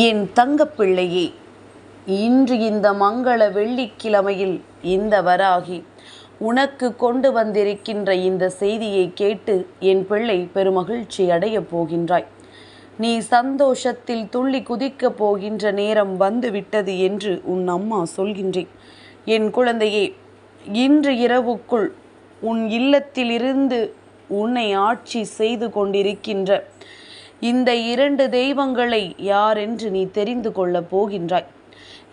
என் தங்கப்பிள்ளையே இன்று இந்த மங்கள வெள்ளிக்கிழமையில் இந்த வராகி உனக்கு கொண்டு வந்திருக்கின்ற இந்த செய்தியை கேட்டு என் பிள்ளை பெருமகிழ்ச்சி அடையப் போகின்றாய். நீ சந்தோஷத்தில் துள்ளி குதிக்கப் போகின்ற நேரம் வந்துவிட்டது என்று உன் அம்மா சொல்கின்றேன் என் குழந்தையே இன்று இரவுக்குள் உன் இல்லத்திலிருந்து உன்னை ஆட்சி செய்து கொண்டிருக்கின்ற இந்த இரண்டு தெய்வங்களை யாரென்று நீ தெரிந்து கொள்ளப் போகின்றாய்?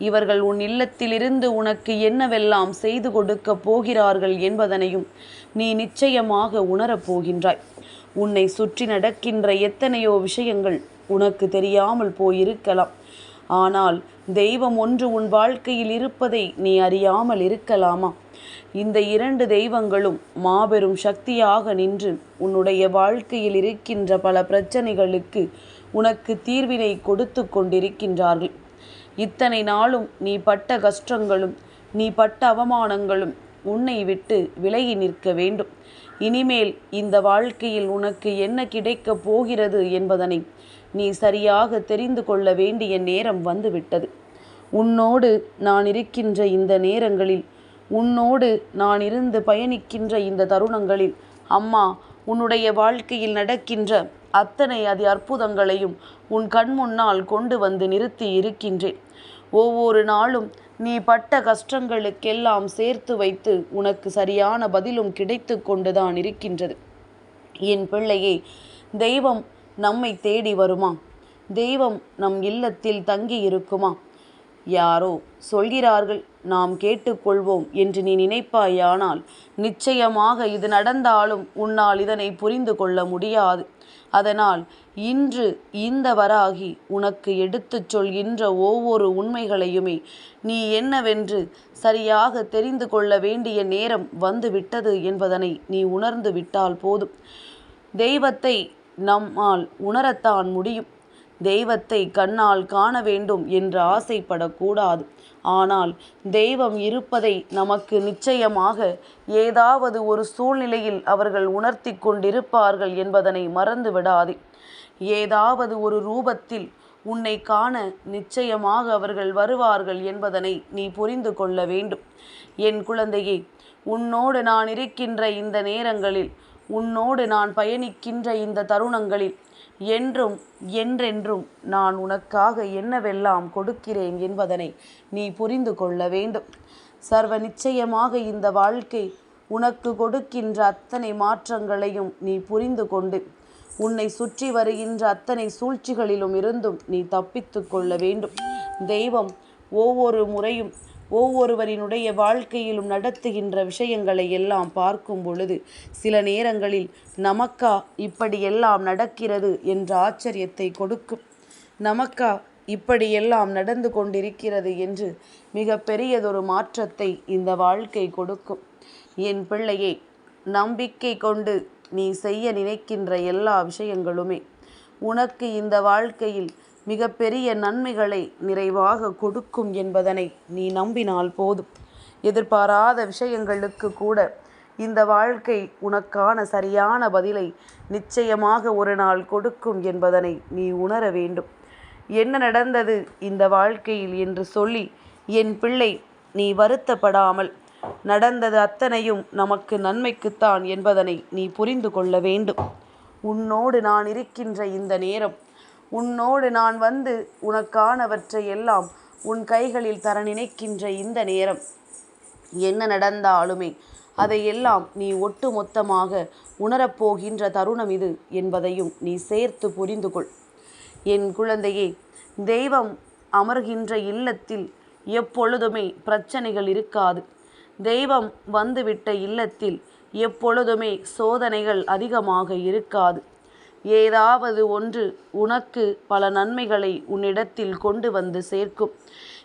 இவர்கள் உன் இல்லத்திலிருந்து உனக்கு என்னவெல்லாம் செய்து கொடுக்கப் போகிறார்கள் என்பதனையும் நீ நிச்சயமாக உணரப் போகின்றாய். உன்னை சுற்றி நடக்கின்ற எத்தனையோ விஷயங்கள் உனக்கு தெரியாமல் போயிருக்கலாம். ஆனால் தெய்வம் ஒன்று உன் வாழ்க்கையில் இருப்பதை நீ அறியாமல் இருக்கலாமா? இந்த இரண்டு தெய்வங்களும் மாபெரும் சக்தியாக நின்று உன்னுடைய வாழ்க்கையில் இருக்கின்ற பல பிரச்சனைகளுக்கு உனக்கு தீர்வினை கொடுத்து கொண்டிருக்கின்றார்கள். இத்தனை நாளும் நீ பட்ட கஷ்டங்களும் நீ பட்ட அவமானங்களும் உன்னை விட்டு விலகி நிற்க வேண்டும். இனிமேல் இந்த வாழ்க்கையில் உனக்கு என்ன கிடைக்கப் போகிறது என்பதனை நீ சரியாக தெரிந்து கொள்ள வேண்டிய நேரம் வந்துவிட்டது. உன்னோடு நான் இருக்கின்ற இந்த நேரங்களில் உன்னோடு நான் இருந்து பயணிக்கின்ற இந்த தருணங்களில் அம்மா உன்னுடைய வாழ்க்கையில் நடக்கின்ற அத்தனை அதி அற்புதங்களையும் உன் கண் முன்னால் கொண்டு வந்து நிறுத்தி இருக்கின்றேன். ஒவ்வொரு நாளும் நீ பட்ட கஷ்டங்களுக்கெல்லாம் சேர்த்து வைத்து உனக்கு சரியான பதிலும் கிடைத்து கொண்டுதான் இருக்கின்றது. என் பிள்ளையே தெய்வம் நம்மை தேடி வருமா? தெய்வம் நம் இல்லத்தில் தங்கி இருக்குமா யாரோ சொல்கிறார்கள் நாம் கேட்டுக்கொள்வோம் என்று நீ நினைப்பாயானால் நிச்சயமாக இது நடந்தாலும் உன்னால் இதனை புரிந்து கொள்ள முடியாது. அதனால் இன்று இந்த வராகி உனக்கு எடுத்துச் சொல்கின்ற ஒவ்வொரு உண்மைகளையுமே நீ என்னவென்று சரியாக தெரிந்து கொள்ள வேண்டிய நேரம் வந்துவிட்டது என்பதனை நீ உணர்ந்து விட்டால் போதும். தெய்வத்தை நம்மால் உணரத்தான் முடியும். தெய்வத்தை கண்ணால் காண வேண்டும் என்று ஆசைப்படக்கூடாது. ஆனால் தெய்வம் இருப்பதை நமக்கு நிச்சயமாக ஏதாவது ஒரு சூழ்நிலையில் அவர்கள் உணர்த்தி கொண்டிருப்பார்கள் என்பதனை மறந்து விடாதே ஏதாவது ஒரு ரூபத்தில் உன்னை காண நிச்சயமாக அவர்கள் வருவார்கள் என்பதனை நீ புரிந்து கொள்ள வேண்டும். என் குழந்தையே உன்னோடு நான் இருக்கின்ற இந்த நேரங்களில் உன்னோடு நான் பயணிக்கின்ற இந்த தருணங்களில் என்றும் என்றென்றும் நான் உனக்காக என்னவெல்லாம் கொடுக்கிறேன் என்பதனை நீ புரிந்து கொள்ள வேண்டும். சர்வ நிச்சயமாக இந்த வாழ்க்கை உனக்கு கொடுக்கின்ற அத்தனை மாற்றங்களையும் நீ புரிந்து கொண்டு உன்னை சுற்றி வருகின்ற அத்தனை சூழ்ச்சிகளிலும் இருந்தும் நீ தப்பித்து கொள்ள வேண்டும். தெய்வம் ஒவ்வொரு முறையும் ஒவ்வொருவரினுடைய வாழ்க்கையிலும் நடத்துகின்ற விஷயங்களை எல்லாம் பார்க்கும் பொழுது சில நேரங்களில் நமக்கா இப்படியெல்லாம் நடக்கிறது என்ற ஆச்சரியத்தை கொடுக்கும். நமக்கா இப்படியெல்லாம் நடந்து கொண்டிருக்கிறது என்று மிக பெரியதொரு மாற்றத்தை இந்த வாழ்க்கை கொடுக்கும். என் பிள்ளையே நம்பிக்கை கொண்டு நீ செய்ய நினைக்கின்ற எல்லா விஷயங்களுமே உனக்கு இந்த வாழ்க்கையில் மிகப்பெரிய நன்மைகளை நிறைவாக கொடுக்கும் என்பதனை நீ நம்பினால் போதும். எதிர்பாராத விஷயங்களுக்கு கூட இந்த வாழ்க்கை உனக்கான சரியான பதிலை நிச்சயமாக ஒரு நாள் கொடுக்கும் என்பதனை நீ உணர வேண்டும். என்ன நடந்தது இந்த வாழ்க்கையில் என்று சொல்லி என் பிள்ளை நீ வருத்தப்படாமல் நடந்தது அத்தனையும் நமக்கு நன்மைக்குத்தான் என்பதனை நீ புரிந்து கொள்ள வேண்டும். உன்னோடு நான் இருக்கின்ற இந்த நேரம் உன்னோடு நான் வந்து உனக்கானவற்றை எல்லாம் உன் கைகளில் தர நினைக்கின்ற இந்த நேரம். என்ன நடந்தாலுமே அதையெல்லாம் நீ ஒட்டு மொத்தமாக உணரப்போகின்ற தருணம் இது என்பதையும் நீ சேர்த்து புரிந்து கொள். என் குழந்தையே தெய்வம் அமர்கின்ற இல்லத்தில் எப்பொழுதுமே பிரச்சனைகள் இருக்காது. தெய்வம் வந்துவிட்ட இல்லத்தில் எப்பொழுதுமே சோதனைகள் அதிகமாக இருக்காது. ஏதாவது ஒன்று உனக்கு பல நன்மைகளை உன்னிடத்தில் கொண்டு வந்து சேர்க்கும்.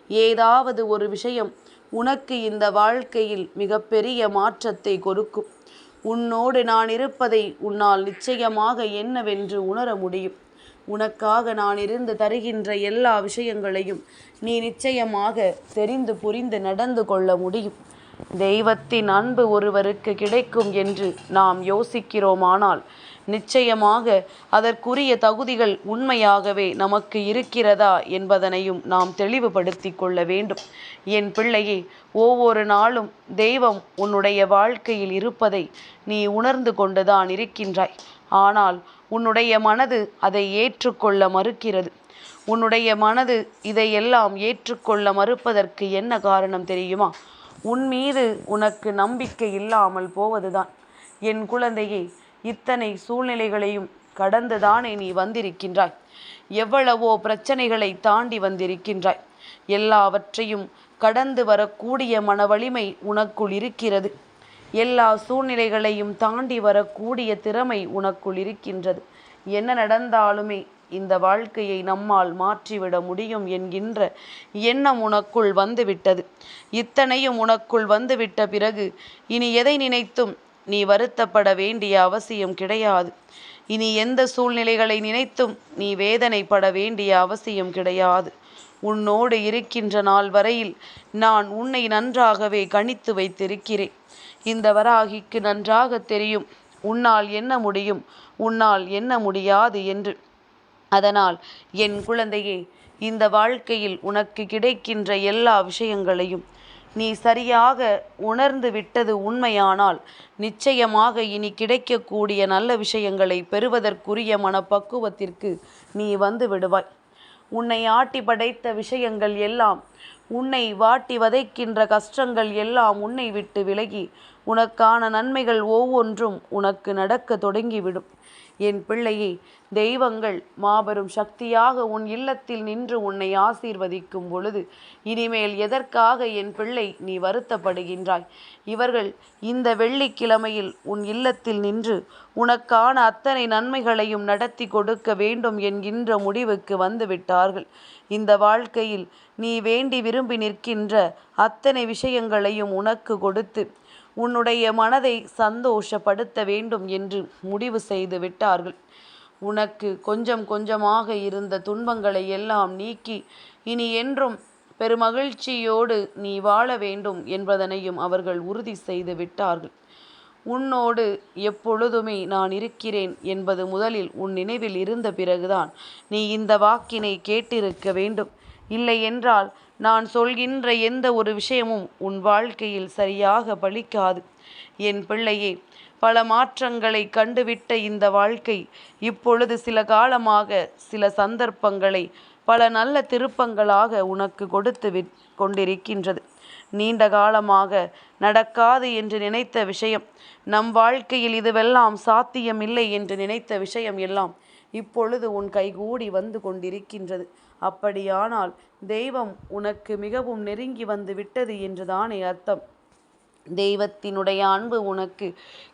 ஏதாவது ஒரு விஷயம் உனக்கு இந்த வாழ்க்கையில் மிகப்பெரிய மாற்றத்தை கொடுக்கும். உன்னோடு நான் இருப்பதை உன்னால் நிச்சயமாக என்னவென்று உணர முடியும். உனக்காக நான் இருந்து தருகின்ற எல்லா விஷயங்களையும் நீ நிச்சயமாக தெரிந்து புரிந்து நடந்து கொள்ள முடியும். தெய்வத்தின் அன்பு ஒருவருக்கு கிடைக்கும் என்று நாம் யோசிக்கிறோமானால் நிச்சயமாக அதற்குரிய தகுதிகள் உண்மையாகவே நமக்கு இருக்கிறதா என்பதனையும் நாம் தெளிவுபடுத்தி கொள்ள வேண்டும். என் பிள்ளையே ஒவ்வொரு நாளும் தெய்வம் உன்னுடைய வாழ்க்கையில் இருப்பதை நீ உணர்ந்து கொண்டுதான் இருக்கின்றாய். ஆனால் உன்னுடைய மனது அதை ஏற்றுக்கொள்ள மறுக்கிறது. உன்னுடைய மனது இதையெல்லாம் ஏற்றுக்கொள்ள மறுப்பதற்கு என்ன காரணம் தெரியுமா? உன் மீது உனக்கு நம்பிக்கை இல்லாமல் போவதுதான். என் குழந்தையை இத்தனை சூழ்நிலைகளையும் கடந்துதானே நீ வந்திருக்கின்றாய்? எவ்வளவோ பிரச்சனைகளை தாண்டி வந்திருக்கின்றாய். எல்லாவற்றையும் கடந்து வரக்கூடிய மன வலிமை உனக்குள் இருக்கிறது. எல்லா சூழ்நிலைகளையும் தாண்டி வரக்கூடிய திறமை உனக்குள் இருக்கின்றது. என்ன நடந்தாலுமே இந்த வாழ்க்கையை நம்மால் மாற்றிவிட முடியும் என்கின்ற எண்ணம் உனக்குள் வந்துவிட்டது. இத்தனையும் உனக்குள் வந்துவிட்ட பிறகு இனி எதை நினைத்தும் நீ வருத்தப்பட வேண்டிய அவசியம் கிடையாது. இனி எந்த சூழ்நிலைகளை நினைத்தும் நீ வேதனைப்பட வேண்டிய அவசியம் கிடையாது. உன்னோடு இருக்கின்ற நாள் வரையில் நான் உன்னை நன்றாகவே கணித்து வைத்திருக்கிறேன். இந்த வராகிக்கு நன்றாக தெரியும் உன்னால் என்ன முடியும் உன்னால் என்ன முடியாது என்று. அதனால் என் குழந்தையே இந்த வாழ்க்கையில் உனக்கு கிடைக்கின்ற எல்லா விஷயங்களையும் நீ சரியாக உணர்ந்து விட்டது உண்மையானால் நிச்சயமாக இனி கிடைக்கக்கூடிய நல்ல விஷயங்களை பெறுவதற்குரிய மனப்பக்குவத்திற்கு நீ வந்து விடுவாய். உன்னை ஆட்டி படைத்த விஷயங்கள் எல்லாம் உன்னை வாட்டி வதைக்கின்ற கஷ்டங்கள் எல்லாம் உன்னை விட்டு விலகி உனக்கான நன்மைகள் ஒவ்வொன்றும் உனக்கு நடக்க தொடங்கிவிடும். என் பிள்ளையே தெய்வங்கள் மாபெரும் சக்தியாக உன் இல்லத்தில் நின்று உன்னை ஆசீர்வதிக்கும் பொழுது இனிமேல் எதற்காக என் பிள்ளை நீ வருத்தப்படுகின்றாய்? இவர்கள் இந்த வெள்ளிக்கிழமையில் உன் இல்லத்தில் நின்று உனக்கான அத்தனை நன்மைகளையும் நடத்தி கொடுக்க வேண்டும் என்கின்ற முடிவுக்கு வந்துவிட்டார்கள். இந்த வாழ்க்கையில் நீ வேண்டி விரும்பி நிற்கின்ற அத்தனை விஷயங்களையும் உனக்கு கொடுத்து உன்னுடைய மனதை சந்தோஷப்படுத்த வேண்டும் என்று முடிவு செய்து விட்டார்கள். உனக்கு கொஞ்சம் கொஞ்சமாக இருந்த துன்பங்களை எல்லாம் நீக்கி இனி என்றும் பெருமகிழ்ச்சியோடு நீ வாழ வேண்டும் என்பதனையும் அவர்கள் உறுதி செய்து விட்டார்கள். உன்னோடு எப்பொழுதுமே நான் இருக்கிறேன் என்பது முதலில் உன் நினைவில் இருந்த பிறகுதான் நீ இந்த வாக்கினை கேட்டிருக்க வேண்டும். இல்லை என்றால் நான் சொல்கின்ற எந்த ஒரு விஷயமும் உன் வாழ்க்கையில் சரியாக பலிக்காது. என் பிள்ளையே பல மாற்றங்களை கண்டுவிட்ட இந்த வாழ்க்கை இப்பொழுது சில காலமாக சில சந்தர்ப்பங்களை பல நல்ல திருப்பங்களாக உனக்கு கொடுத்து கொண்டிருக்கின்றது. நீண்ட காலமாக நடக்காது என்று நினைத்த விஷயம் நம் வாழ்க்கையில் இதுவெல்லாம் சாத்தியமில்லை என்று நினைத்த விஷயம் எல்லாம் இப்பொழுது உன் கைகூடி வந்து கொண்டிருக்கின்றது. அப்படியானால் தெய்வம் உனக்கு மிகவும் நெருங்கி வந்து விட்டது என்றுதானே அர்த்தம். தெய்வத்தினுடைய அன்பு உனக்கு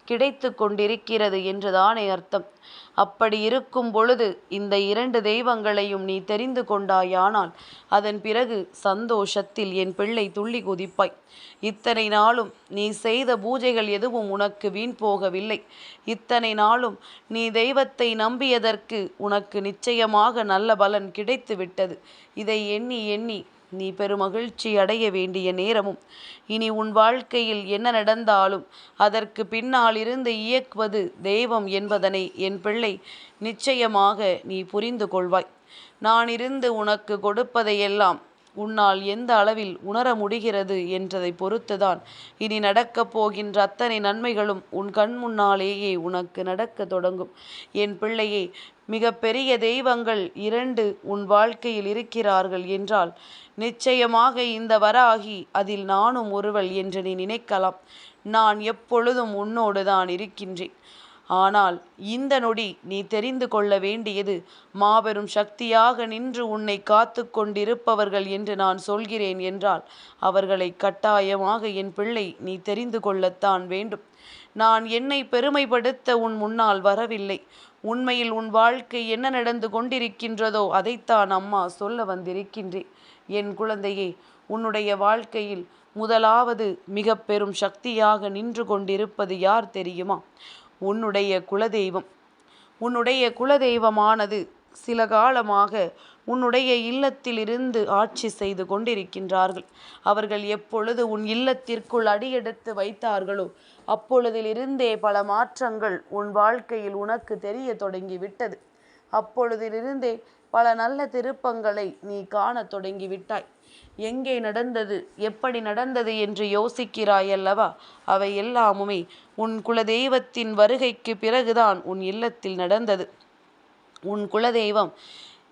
கிடைத்து கொண்டிருக்கிறது என்றுதானே அர்த்தம். அப்படி இருக்கும் பொழுது இந்த இரண்டு தெய்வங்களையும் நீ தெரிந்து கொண்டாயானால் அதன் பிறகு சந்தோஷத்தில் என் பிள்ளை துள்ளி குதிப்பாய். இத்தனை நாளும் நீ செய்த பூஜைகள் எதுவும் உனக்கு வீண் போகவில்லை. இத்தனை நாளும் நீ தெய்வத்தை நம்பியதற்கு உனக்கு நிச்சயமாக நல்ல பலன் கிடைத்து விட்டது இதை எண்ணி எண்ணி நீ பெருமகிழ்ச்சி அடைய வேண்டிய நேரமும் இனி உன் வாழ்க்கையில் என்ன நடந்தாலும் அதற்கு பின்னால் இருந்து இயக்குவது தெய்வம் என்பதனை என் பிள்ளை நிச்சயமாக நீ புரிந்து கொள்வாய். நான் இருந்து உனக்கு கொடுப்பதையெல்லாம் உன்னால் எந்த அளவில் உணர முடிகிறது என்றதை பொறுத்துதான் இனி நடக்கப் போகின்ற அத்தனை நன்மைகளும் உன் கண் முன்னாலேயே உனக்கு நடக்க தொடங்கும். என் பிள்ளையே மிக பெரிய தெய்வங்கள் இரண்டு உன் வாழ்க்கையில் இருக்கிறார்கள் என்றால் நிச்சயமாக இந்த வராகி அதில் நானும் ஒருவள் என்று நீ நினைக்கலாம். நான் எப்பொழுதும் உன்னோடு தான் இருக்கின்றேன். ஆனால் இந்த நொடி நீ தெரிந்து கொள்ள வேண்டியது மாபெரும் சக்தியாக நின்று உன்னை காத்து கொண்டிருப்பவர்கள் என்று நான் சொல்கிறேன் என்றால் அவர்களை கட்டாயமாக என் பிள்ளை நீ தெரிந்து கொள்ளத்தான் வேண்டும். நான் என்னை பெருமைப்படுத்த உன் முன்னால் வரவில்லை. உண்மையில் உன் வாழ்க்கை என்ன நடந்து கொண்டிருக்கின்றதோ அதைத்தான் அம்மா சொல்ல வந்திருக்கின்றேன் என் குழந்தையே உன்னுடைய வாழ்க்கையில் முதலாவது மிக பெரும் சக்தியாக நின்று கொண்டிருப்பது யார் தெரியுமா? உன்னுடைய குலதெய்வம். உன்னுடைய குலதெய்வமானது சில காலமாக உன்னுடைய இல்லத்தில் இருந்து ஆட்சி செய்து கொண்டிருக்கின்றார்கள். அவர்கள் எப்பொழுது உன் இல்லத்திற்குள் அடியெடுத்து வைத்தார்களோ அப்பொழுதிலிருந்தே பல மாற்றங்கள் உன் வாழ்க்கையில் உனக்கு தெரிய தொடங்கிவிட்டது. அப்பொழுதிலிருந்தே பல நல்ல திருப்பங்களை நீ காணத் தொடங்கிவிட்டாய். எங்கே நடந்தது எப்படி நடந்தது என்று யோசிக்கிறாய் அல்லவா அவை எல்லாமுமே உன் குலதெய்வத்தின் வருகைக்கு பிறகுதான் உன் இல்லத்தில் நடந்தது. உன் குலதெய்வம்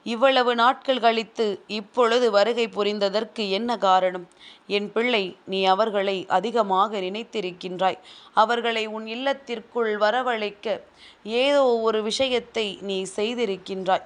இவ்வளவு நாட்கள் கழித்து இப்பொழுது வருகை புரிந்ததற்கு என்ன காரணம்? என் பிள்ளை நீ அவர்களை அதிகமாக நினைத்திருக்கின்றாய். அவர்களை உன் இல்லத்திற்குள் வரவழைக்க ஏதோ ஒரு விஷயத்தை நீ செய்திருக்கின்றாய்.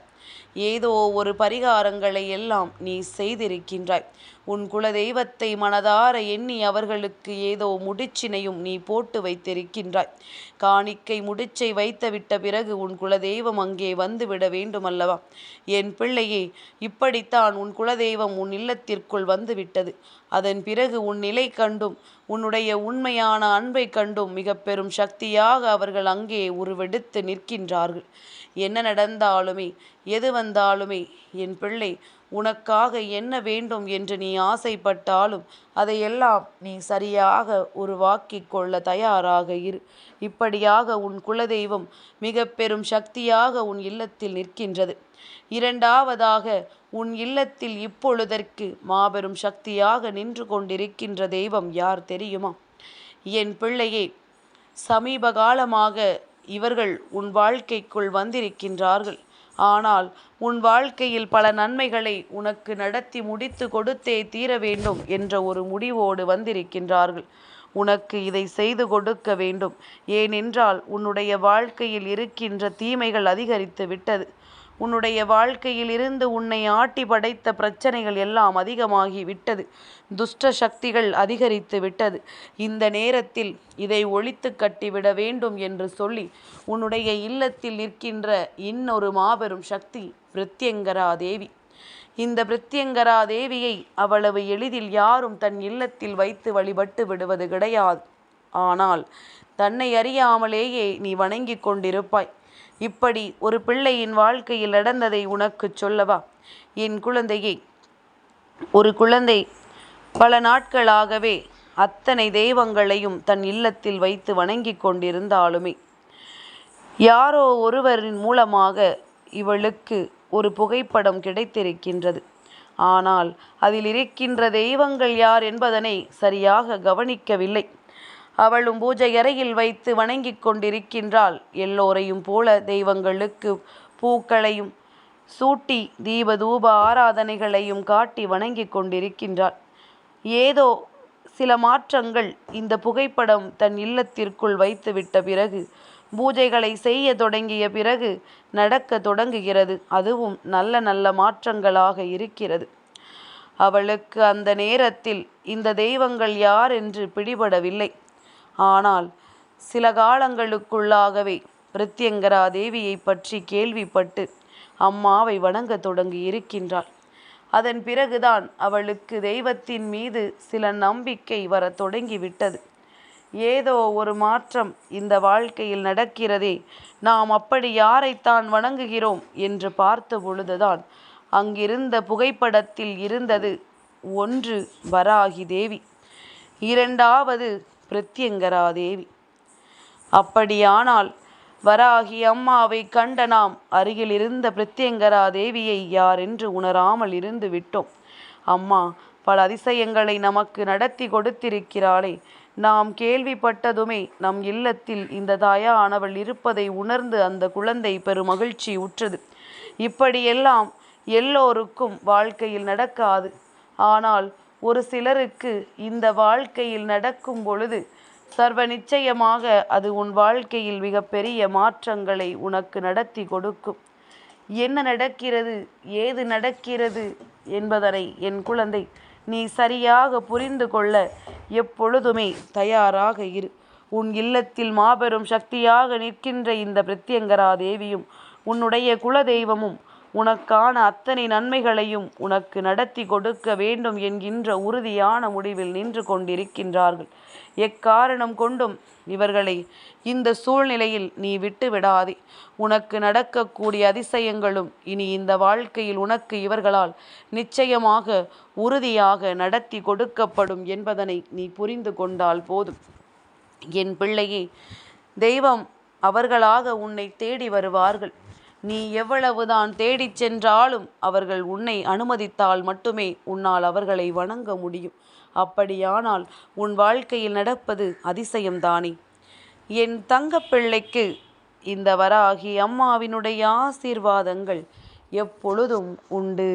ஏதோ ஒரு பரிகாரங்களை எல்லாம் நீ செய்திருக்கின்றாய். உன் குலதெய்வத்தை மனதார எண்ணி அவர்களுக்கு ஏதோ முடிச்சினையும் நீ போட்டு வைத்திருக்கின்றாய். காணிக்கை முடிச்சை வைத்துவிட்ட பிறகு உன் குலதெய்வம் அங்கே வந்துவிட வேண்டுமல்லவா? என் பிள்ளையே இப்படித்தான் உன் குலதெய்வம் உன் இல்லத்திற்குள் வந்துவிட்டது. அதன் பிறகு உன் நிலை கண்டும் உன்னுடைய உண்மையான அன்பை கண்டும் மிக பெரும் சக்தியாக அவர்கள் அங்கே உருவெடுத்து நிற்கின்றார்கள். என்ன நடந்தாலுமே எது வந்தாலுமே என் பிள்ளை உனக்காக என்ன வேண்டும் என்று நீ ஆசைப்பட்டாலும் அதையெல்லாம் நீ சரியாக உருவாக்கிக் கொள்ள தயாராக இரு. இப்படியாக உன் குலதெய்வம் மிக பெரும் சக்தியாக உன் இல்லத்தில் நிற்கின்றது. இரண்டாவதாக உன் இல்லத்தில் இப்பொழுதற்கு மாபெரும் சக்தியாக நின்று கொண்டிருக்கின்ற தெய்வம் யார் தெரியுமா? என் பிள்ளையே சமீப காலமாக இவர்கள் உன் வாழ்க்கைக்குள் வந்திருக்கின்றார்கள். ஆனால் உன் வாழ்க்கையில் பல நன்மைகளை உனக்கு நடத்தி முடித்து கொடுத்தே தீர வேண்டும் என்ற ஒரு முடிவோடு வந்திருக்கின்றார்கள். உனக்கு இதை செய்து கொடுக்க வேண்டும். ஏனென்றால் உன்னுடைய வாழ்க்கையில் இருக்கின்ற தீமைகள் அதிகரித்து விட்டது. உன்னுடைய வாழ்க்கையில் இருந்து உன்னை ஆட்டி படைத்த பிரச்சனைகள் எல்லாம் அதிகமாகி விட்டது. துஷ்ட சக்திகள் அதிகரித்து விட்டது. இந்த நேரத்தில் இதை ஒழித்து கட்டிவிட வேண்டும் என்று சொல்லி உன்னுடைய இல்லத்தில் நிற்கின்ற இன்னொரு மாபெரும் சக்தி பிரத்யங்கரா தேவி. இந்த பிரத்யங்கரா தேவியை அவ்வளவு எளிதில் யாரும் தன் இல்லத்தில் வைத்து வழிபட்டு விடுவது கிடையாது. ஆனால் தன்னை அறியாமலேயே நீ வணங்கிக் கொண்டிருப்பாய். இப்படி ஒரு பிள்ளையின் வாழ்க்கையில் நடந்ததை உனக்கு சொல்லவா? என் குழந்தையை ஒரு குழந்தை பல நாட்களாகவே அத்தனை தெய்வங்களையும் தன் இல்லத்தில் வைத்து வணங்கி கொண்டிருந்தாலுமே யாரோ ஒருவரின் மூலமாக இவளுக்கு ஒரு புகைப்படம் கிடைத்திருக்கின்றது. ஆனால் அதில் இருக்கின்ற தெய்வங்கள் யார் என்பதனை சரியாக கவனிக்கவில்லை. அவளும் பூஜை அறையில் வைத்து வணங்கிக் கொண்டிருக்கின்றாள். எல்லோரையும் போல தெய்வங்களுக்கு பூக்களையும் சூட்டி தீப தூப ஆராதனைகளையும் காட்டி வணங்கிக் கொண்டிருக்கின்றாள். ஏதோ சில மாற்றங்கள் இந்த புகைப்படம் தன் இல்லத்திற்குள் வைத்துவிட்ட பிறகு பூஜைகளை செய்ய தொடங்கிய பிறகு நடக்க தொடங்குகிறது. அதுவும் நல்ல நல்ல மாற்றங்களாக இருக்கிறது. அவளுக்கு அந்த நேரத்தில் இந்த தெய்வங்கள் யார் என்று பிடிபடவில்லை. ஆனால் சில காலங்களுக்குள்ளாகவே பிரித்யங்கரா தேவியை பற்றி கேள்விப்பட்டு அம்மாவை வணங்க தொடங்கி இருக்கின்றாள். அதன் பிறகுதான் அவளுக்கு தெய்வத்தின் மீது சில நம்பிக்கை வர தொடங்கிவிட்டது. ஏதோ ஒரு மாற்றம் இந்த வாழ்க்கையில் நடக்கிறதே நாம் அப்படி யாரைத்தான் வணங்குகிறோம் என்று பார்த்த பொழுதுதான் அங்கிருந்த புகைப்படத்தில் இருந்தது ஒன்று வராகி தேவி. இரண்டாவது பிரித்யங்கரா தேவி அப்படியானால் வராகி அம்மாவை கண்ட நாம் அருகில் இருந்த பிரித்யங்கரா தேவியை யார் என்று உணராமல் இருந்து விட்டோம். அம்மா பல அதிசயங்களை நமக்கு நடத்தி கொடுத்திருக்கிறாளே. நாம் கேள்விப்பட்டதுமே நம் இல்லத்தில் இந்த தாயானவள் இருப்பதை உணர்ந்து அந்த குழந்தை பெரும் மகிழ்ச்சி உற்றது. இப்படியெல்லாம் எல்லோருக்கும் வாழ்க்கையில் நடக்காது. ஆனால் ஒரு சிலருக்கு இந்த வாழ்க்கையில் நடக்கும் பொழுது சர்வ நிச்சயமாக அது உன் வாழ்க்கையில் மிகப்பெரிய மாற்றங்களை உனக்கு நடத்தி கொடுக்கும். என்ன நடக்கிறது ஏது நடக்கிறது என்பதனை என் குழந்தை நீ சரியாக புரிந்து கொள்ள எப்பொழுதுமே தயாராக இரு. உன் இல்லத்தில் மாபெரும் சக்தியாக நிற்கின்ற இந்த பிரத்யங்கரா தேவியும் உன்னுடைய குலதெய்வமும் உனக்கான அத்தனை நன்மைகளையும் உனக்கு நடத்தி கொடுக்க வேண்டும் என்கின்ற உறுதியான முடிவில் நின்று கொண்டிருக்கின்றார்கள். எக்காரணம் கொண்டும் இவர்களை இந்த சூழ்நிலையில் நீ விட்டு விடாதே உனக்கு நடக்கக்கூடிய அதிசயங்களும் இனி இந்த வாழ்க்கையில் உனக்கு இவர்களால் நிச்சயமாக உறுதியாக நடத்தி கொடுக்கப்படும் என்பதனை நீ புரிந்து கொண்டால் போதும். என் பிள்ளையே தெய்வம் அவர்களாக உன்னை தேடி வருவார்கள். நீ எவ்வளவுதான் தேடிச் சென்றாலும் அவர்கள் உன்னை அனுமதித்தால் மட்டுமே உன்னால் அவர்களை வணங்க முடியும். அப்படியானால் உன் வாழ்க்கையில் நடப்பது அதிசயம்தானே? என் தங்கப்பிள்ளைக்கு இந்த வராகி அம்மாவினுடைய ஆசீர்வாதங்கள் எப்பொழுதும் உண்டு.